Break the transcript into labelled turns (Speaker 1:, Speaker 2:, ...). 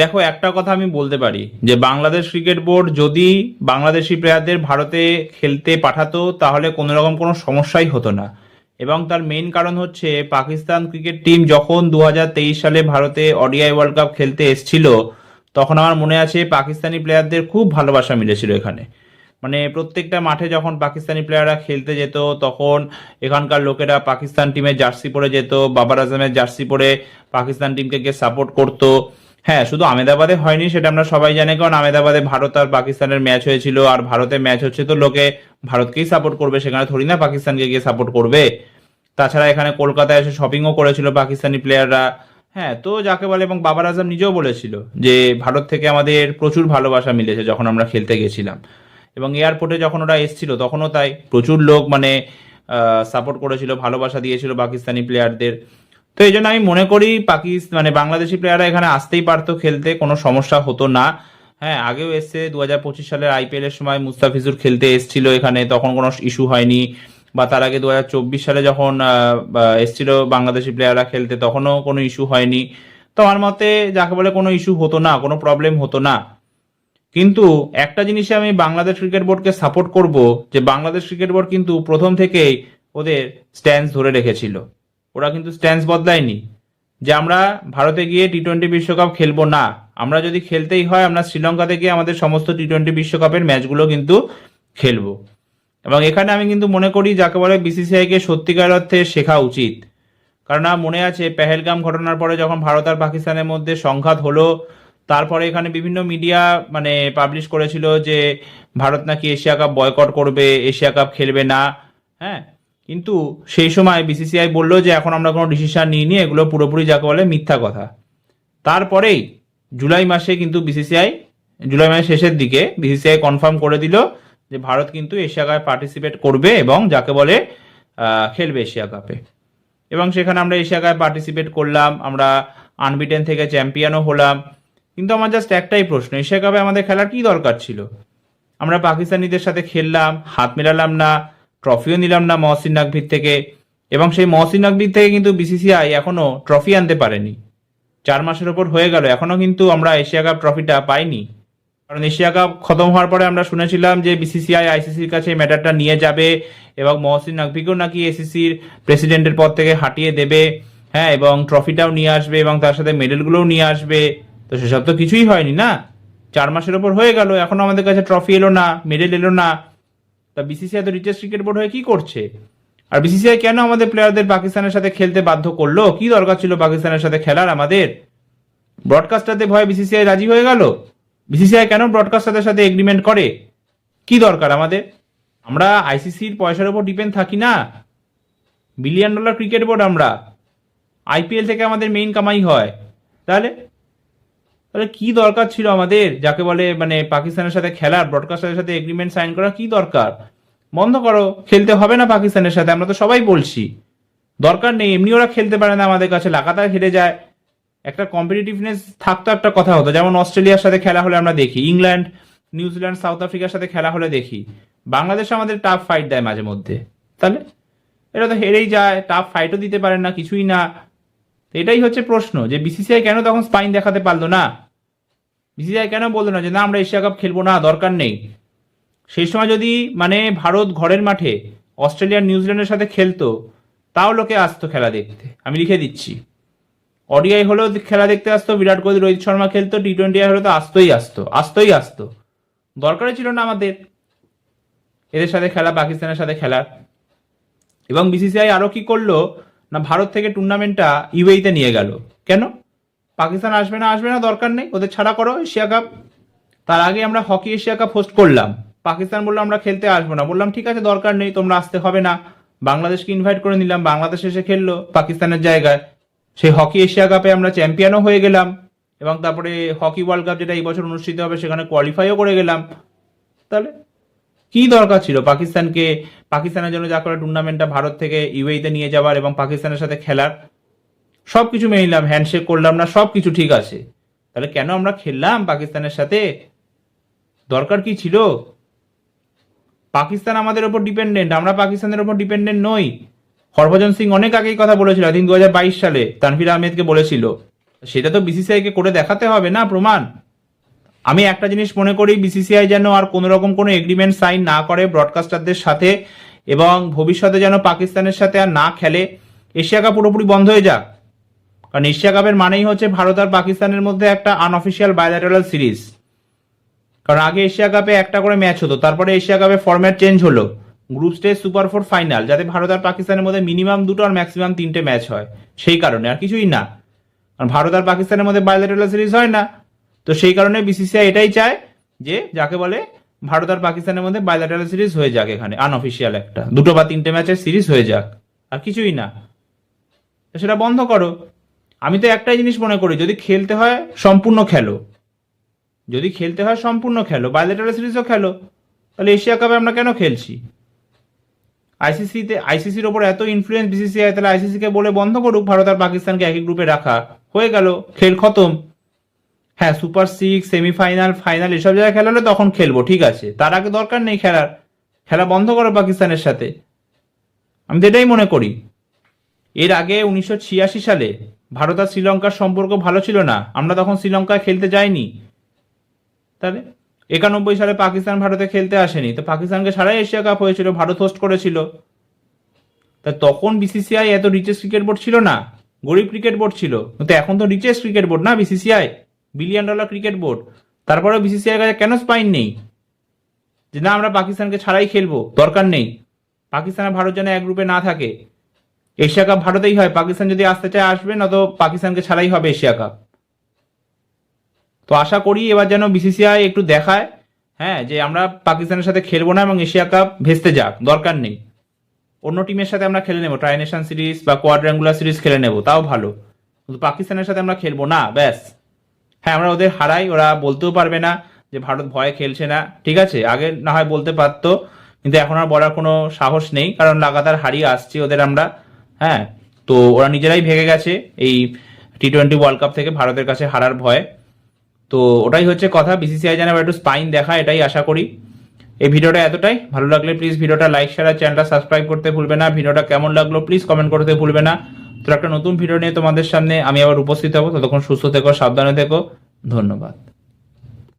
Speaker 1: দেখো, একটা কথা আমি বলতে পারি, যে বাংলাদেশ ক্রিকেট বোর্ড যদি বাংলাদেশি প্লেয়ারদের ভারতে খেলতে পাঠাতো, তাহলে কোনো রকম কোনো সমস্যাই হতো না। এবং তার মেইন কারণ হচ্ছে, পাকিস্তান ক্রিকেট টিম যখন দু হাজার তেইশ সালে ভারতে ওডিআই ওয়ার্ল্ড কাপ খেলতে এসেছিল, তখন আমার মনে আছে পাকিস্তানি প্লেয়ারদের খুব ভালোবাসা মিলেছিল এখানে। মানে প্রত্যেকটা মাঠে যখন পাকিস্তানি প্লেয়াররা খেলতে যেত, তখন এখানকার লোকেরা পাকিস্তান টিমের জার্সি পরে যেত, বাবার আজমের জার্সি পরে পাকিস্তান টিমকে গিয়ে সাপোর্ট করতো। হ্যাঁ শুধু আমেদাবাদে হয়নি, সেটা আমরা সবাই জানি, কারণ আমেদাবাদে ভারত আর পাকিস্তানের ম্যাচ হয়েছিল, আর ভারতে ম্যাচ হচ্ছে তো লোকে ভারতকেই সাপোর্ট করবে, সেখানে থোড়ি না পাকিস্তানকে গিয়ে সাপোর্ট করবে। তাছাড়া এখানে কলকাতায় এসে শপিংও করেছিল পাকিস্তানি প্লেয়াররা হ্যাঁ তো যাকে বলে, এবং বাবার আজম নিজেও বলেছিল যে, ভারত থেকে আমাদের প্রচুর ভালোবাসা মিলেছে যখন আমরা খেলতে গেছিলাম। এবং এয়ারপোর্টে যখন ওরা এসছিল, তখনও তাই প্রচুর লোক মানে সাপোর্ট করেছিল, ভালোবাসা দিয়েছিল পাকিস্তানি প্লেয়ারদের তো এই জন্য আমি মনে করি পাকিস্তান মানে বাংলাদেশি প্লেয়াররা এখানে আসতেই পারতো খেলতে, কোনো সমস্যা হতো না। হ্যাঁ আগেও এসছে দু হাজার পঁচিশ সালের আইপিএল এর সময় মুস্তাফিজুর খেলতে এসেছিল এখানে, তখন কোনো ইস্যু হয়নি। বা তার আগে দু হাজার চব্বিশ সালে যখন এসছিল বাংলাদেশি প্লেয়াররা খেলতে, তখনও কোনো ইস্যু হয়নি। তো আমার মতে যাকে বলে কোনো ইস্যু হতো না, কোনো প্রবলেম হতো না। কিন্তু একটা জিনিসে আমি বাংলাদেশ ক্রিকেট বোর্ডকে সাপোর্ট করব, যে বাংলাদেশ ক্রিকেট বোর্ড কিন্তু প্রথম থেকেই ওদের স্ট্যান্স ধরে রেখেছিল। ওরা কিন্তু স্ট্যান্স বদলায়নি যে আমরা ভারতে গিয়ে টি টোয়েন্টি বিশ্বকাপ খেলব না। আমরা যদি খেলতেই হয়, আমরা শ্রীলঙ্কাতে গিয়ে আমাদের সমস্ত টি টোয়েন্টি বিশ্বকাপের ম্যাচগুলো কিন্তু খেলব। এবং এখানে আমি কিন্তু মনে করি যাকে বলে বিসিসিআইকে সত্যিকার অর্থে শেখা উচিত। কারণ মনে আছে, পেহেলগাম ঘটনার পরে যখন ভারত আর পাকিস্তানের মধ্যে সংঘাত হলো, তারপরে এখানে বিভিন্ন মিডিয়া মানে পাবলিশ করেছিল যে ভারত নাকি এশিয়া কাপ বয়কট করবে, এশিয়া কাপ খেলবে না। হ্যাঁ? কিন্তু সেই সময় বিসিসিআই বলল যে এখন আমরা কোনো ডিসিশন নিইনি, এগুলো পুরোপুরি যাকে বলে মিথ্যা কথা। তারপরেই জুলাই মাসে কিন্তু বিসিসিআই জুলাই মাসের শেষের দিকে বিসিসিআই কনফার্ম করে দিল যে ভারত কিন্তু এশিয়া কাপে পার্টিসিপেট করবে এবং যাকে বলে খেলবে এশিয়া কাপে এবং সেখানে আমরা এশিয়া কাপে পার্টিসিপেট করলাম, আমরা আনবিটেন থেকে চ্যাম্পিয়নও হলাম। কিন্তু আমার জাস্ট একটাই প্রশ্ন এশিয়া কাপে আমাদের খেলার কি দরকার ছিল? আমরা পাকিস্তানিদের সাথে খেললাম, হাত মেলালাম না ট্রফিও নিলাম না মহসিন নাকভির থেকে। এবং সেই মহসিন নাকভির থেকে কিন্তু বিসিসিআই এখনও ট্রফি আনতে পারেনি। চার মাসের ওপর হয়ে গেল। এখনও কিন্তু আমরা এশিয়া কাপ ট্রফিটা পাইনি। কারণ এশিয়া কাপ খতম হওয়ার পরে আমরা শুনেছিলাম যে বিসিসিআই আইসিসির কাছে ম্যাটারটা নিয়ে যাবে এবং মহসিন নাকভিকেও নাকি এসিসির প্রেসিডেন্টের পদ থেকে হাঁটিয়ে দেবে। হ্যাঁ এবং ট্রফিটাও নিয়ে আসবে এবং তার সাথে মেডেলগুলোও নিয়ে আসবে। তো সেসব তো কিছুই হয়নি না? চার মাসের ওপর হয়ে গেল। এখনও আমাদের কাছে ট্রফি এলো না, মেডেল এলো না। তা বিসিসিআই তো রিচার্জ ক্রিকেট বোর্ড হয়ে কি করছে? আর বিসিসিআই কেন আমাদের প্লেয়ারদের পাকিস্তানের সাথে খেলতে বাধ্য করল? কি দরকার ছিল পাকিস্তানের সাথে খেলার আমাদের? ব্রডকাস্টারদের ভয়ে বিসিসিআই রাজি হয়ে গেল? বিসিসিআই কেন ব্রডকাস্টারদের সাথে এগ্রিমেন্ট করে? কি দরকার আমাদের? আমরা আইসিসির পয়সার উপর ডিপেন্ড থাকি না। বিলিয়ন ডলার ক্রিকেট বোর্ড আমরা। আইপিএল থেকে আমাদের মেইন কামাই হয়। তাহলে তাহলে কি দরকার ছিল আমাদের? যাকে বলে মানে পাকিস্তানের সাথে খেলার ব্রডকাস্টারের সাথে এগ্রিমেন্ট সাইন করা কি দরকার? বন্ধ করো, খেলতে হবে না পাকিস্তানের সাথে, আমরা তো সবাই বলছি। দরকার নেই, এমনি ওরা খেলতে পারে না আমাদের কাছে, লাগাতার হেরে যায়। একটা কম্পিটিটিভনেস থাকতো একটা কথা হতো, যেমন অস্ট্রেলিয়ার সাথে খেলা হলে আমরা দেখি, ইংল্যান্ড, নিউজিল্যান্ড, সাউথ আফ্রিকার সাথে খেলা হলে দেখি। বাংলাদেশ আমাদের টাফ ফাইট দেয় মাঝে মধ্যে। তাহলে? এটা তো হেরেই যায় টাফ ফাইটও দিতে পারে না, কিছুই না। তো এটাই হচ্ছে প্রশ্ন, যে বিসিসিআই কেন তখন স্পাইন দেখাতে পারল না? বিসিসিআই কেন বলল না যে, না, আমরা এশিয়া কাপ খেলব না, দরকার নেই। সেই সময় যদি মানে ভারত ঘরের মাঠে অস্ট্রেলিয়া নিউজিল্যান্ডের সাথে খেলতো, তাও লোকে আসতো খেলা দেখতে। আমি লিখে দিচ্ছি। অডিআই হলেও খেলা দেখতে আসতো, বিরাট কোহলি, রোহিত শর্মা খেলতো টি টোয়েন্টি হলে তো আসতোই আসতো আসতোই আসতো। দরকারই ছিল না আমাদের এদের সাথে খেলা, পাকিস্তানের সাথে খেলার। এবং বিসিসিআই আরও কি করল না ভারত থেকে টুর্নামেন্টটা ইউএইতে নিয়ে গেল। কেন? পাকিস্তান আসবে না আসবে না, দরকার নেই। ওদের ছাড়া করো, এশিয়া কাপ। তার আগে আমরা হকি এশিয়া কাপ হোস্ট করলাম। পাকিস্তান বলল, আমরা খেলতে আসব না। বললাম, ঠিক আছে, দরকার নেই, তোমরা আসতে হবে না। বাংলাদেশকে ইনভাইট করে নিলাম। বাংলাদেশ এসে খেললো পাকিস্তানের জায়গায়। সেই হকি এশিয়া কাপে আমরা চ্যাম্পিয়নও হয়ে গেলাম এবং তারপরে হকি ওয়ার্ল্ড কাপ যেটা এই বছর অনুষ্ঠিত হবে, সেখানে কোয়ালিফাইও করে গেলাম। তাহলে কি দরকার ছিল? পাকিস্তানকে, পাকিস্তানের জন্য যা করে টুর্নামেন্টটা ভারত থেকে ইউএইতে নিয়ে যাওয়ার এবং পাকিস্তানের সাথে খেলার সব কিছু মেনে নিলাম হ্যান্ডশেক করলাম না সব কিছু ঠিক আছে। তাহলে কেন আমরা খেললাম পাকিস্তানের সাথে? দরকার কি ছিল? পাকিস্তান আমাদের ওপর ডিপেন্ডেন্ট আমরা পাকিস্তানের ওপর ডিপেন্ডেন্ট নই। হরভজন সিং অনেক আগেই কথা বলেছিল আই থিঙ্ক দু সালে, তানভীর আহমেদকে বলেছিল। সেটা তো বিসিসিআই কে করে দেখাতে হবে না, প্রমাণ। আমি একটা জিনিস মনে করি বিসিসিআই যেন আর কোনো রকম কোনো এগ্রিমেন্ট সাইন না করে ব্রডকাস্টারদের সাথে এবং ভবিষ্যতে যেন পাকিস্তানের সাথে আর না খেলে, এশিয়া কাপ পুরোপুরি বন্ধ হয়ে যাক। কারণ এশিয়া কাপের মানেই হচ্ছে ভারত আর পাকিস্তানের মধ্যে একটা আনঅফিসিয়াল বায়োল্যাটারাল সিরিজ কারণ আগে এশিয়া কাপে একটা করে ম্যাচ হতো, তারপরে এশিয়া কাপে ফরম্যাট চেঞ্জ হলো। Group stage super four final যাতে ভারত আর পাকিস্তানের মধ্যে মিনিমাম দুটো আর ম্যাক্সিমাম তিনটে ম্যাচ হয়। সেই কারণে, আর কিছুই না। কারণ ভারত আর পাকিস্তানের মধ্যে বায়োল্যাটারাল সিরিজ হয় না। তো সেই কারণে বিসিসিআই এটাই চায় যে যাকে বলে ভারত আর পাকিস্তানের মধ্যে বায়োল্যাটারাল সিরিজ হয়ে যাক এখানে আনঅফিসিয়াল একটা। দুটো বা তিনটে ম্যাচের সিরিজ হয়ে যাক, আর কিছুই না। সেটা বন্ধ করো। আমি তো একটাই জিনিস মনে করি, যদি খেলতে হয় সম্পূর্ণ খেলো। যদি খেলতে হয় সম্পূর্ণ খেলো বায়োলেটারাল সিরিজও খেলো, তাহলে এশিয়া কাপে আমরা কেন খেলছি? আইসিসিতে আইসিসির ওপর এত ইনফ্লুয়েন্স বিসিসিআই তাহলে আইসিসিকে বলে বন্ধ করুক, ভারত আর পাকিস্তানকে একই গ্রুপে রাখা। হয়ে গেল, খেল খতম। হ্যাঁ সুপার সিক্স সেমিফাইনাল ফাইনাল এসব জায়গায় খেলা হলে তখন খেলব, ঠিক আছে। তার আগে দরকার নেই খেলার। খেলা বন্ধ করো পাকিস্তানের সাথে। আমি তো এটাই মনে করি। এর আগে উনিশশো ছিয়াশি সালে ভারত আর শ্রীলঙ্কার সম্পর্ক ভালো ছিল না। আমরা তখন শ্রীলঙ্কায় খেলতে যাইনি। তাহলে একানব্বই সালে পাকিস্তান ভারতে খেলতে আসেনি। তো পাকিস্তানকে সারাই এশিয়া কাপ হয়েছিল, ভারত হোস্ট করেছিল। তা তখন বিসিসিআই এত রিচেস্ট ক্রিকেট বোর্ড ছিল না। গরিব ক্রিকেট বোর্ড ছিল। কিন্তু এখন তো রিচেস্ট ক্রিকেট বোর্ড না BCCI billion dollar cricket board. তারপরেও বিসিসিআই কাছে কেন স্পাইন নেই? যে না, আমরা পাকিস্তানকে ছাড়াই খেলব, দরকার নেই। পাকিস্তান ভারত যেন এক গ্রুপে না থাকে। এশিয়া কাপ ভারতেই হয়। পাকিস্তান যদি আসতে চায়, আসবে, না তো পাকিস্তানকে ছাড়াই হবে এশিয়া কাপ। তো আশা করি এবার যেন বিসিসিআই একটু দেখায় হ্যাঁ যে আমরা পাকিস্তানের সাথে খেলব না এবং এশিয়া কাপ ভেস্তে যাক, দরকার নেই। অন্য টিমের সাথে আমরা খেলে নেব। ট্রাইনেশন সিরিজ বা কোয়াড্রাঙ্গুলার সিরিজ খেলে নেব, তাও ভালো। কিন্তু পাকিস্তানের সাথে আমরা খেলব না, ব্যাস। হ্যাঁ আমরা ওদের হারাই, ওরা বলতেও পারবে না যে ভারত ভয়ে খেলছে না। ঠিক আছে, আগে না হয় বলতে পারতো, কিন্তু এখন আর বলার কোনো সাহস নেই, কারণ লাগাতার হারিয়ে আসছি ওদের আমরা। হ্যাঁ তো ওরা নিজেরাই ভেঙে গেছে এই টি টোয়েন্টি ওয়ার্ল্ড কাপ থেকে ভারতের কাছে হারার ভয়। তো ওটাই হচ্ছে কথা বিসিসিআই যেন একটু স্পাইন দেখা এটাই আশা করি। এই ভিডিওটা এতটাই, ভালো লাগলে প্লিজ ভিডিওটা লাইক শেয়ার চ্যানেলটা সাবস্ক্রাইব করতে ভুলবে না। ভিডিওটা কেমন লাগল প্লিজ কমেন্ট করতে ভুলবে না। তো একটা নতুন ভিডিও নিয়ে তোমাদের সামনে আমি আবার উপস্থিত হব। ততক্ষণ সুস্থ থেকো, সাবধানে থেকো। ধন্যবাদ।